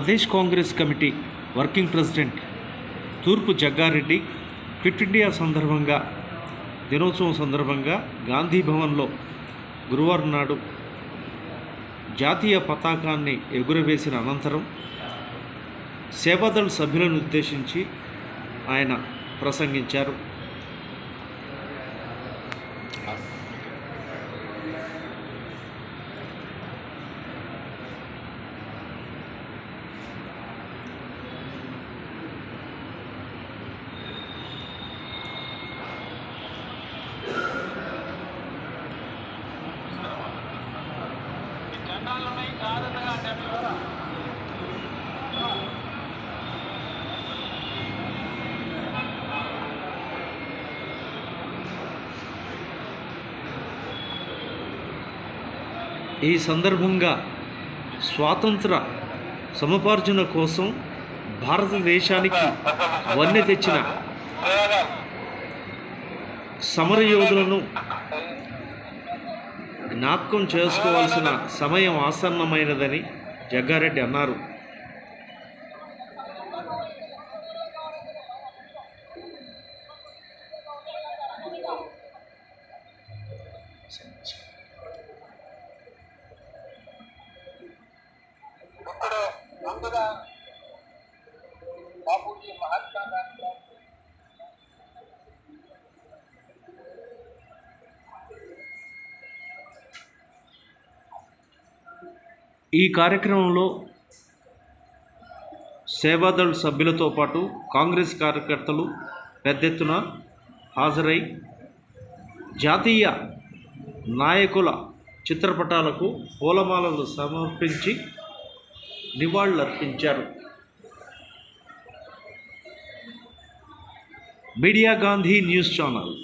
Pradesh Congress committee working president తూర్పు Jaggareddy quit India సందర్భంగా దినోత్సవం సందర్భంగా గాంధీ భవన్లో గురువారం నాడు జాతీయ పతాకాన్ని ఎగురవేసిన అనంతరం సేవాదళ సభ్యులను ఉద్దేశించి ఆయన ప్రసంగించారు. ఈ సందర్భంగా స్వాతంత్ర సముపార్జన కోసం భారతదేశానికి వన్నె తెచ్చిన సమరయోధులను జ్ఞాపకం చేసుకోవాల్సిన సమయం ఆసన్నమైనదని జగ్గారెడ్డి అన్నారు. ఇప్పుడు ముందుగా బాపూజీ మహాత్మా గాంధీ ఈ కార్యక్రమంలో సేవాదళ్ సభ్యులతో పాటు కాంగ్రెస్ కార్యకర్తలు పెద్ద ఎత్తున హాజరై జాతీయ నాయకుల చిత్రపటాలకు పూలమాలలు సమర్పించి నివాళులర్పించారు. Media Gandhi news channel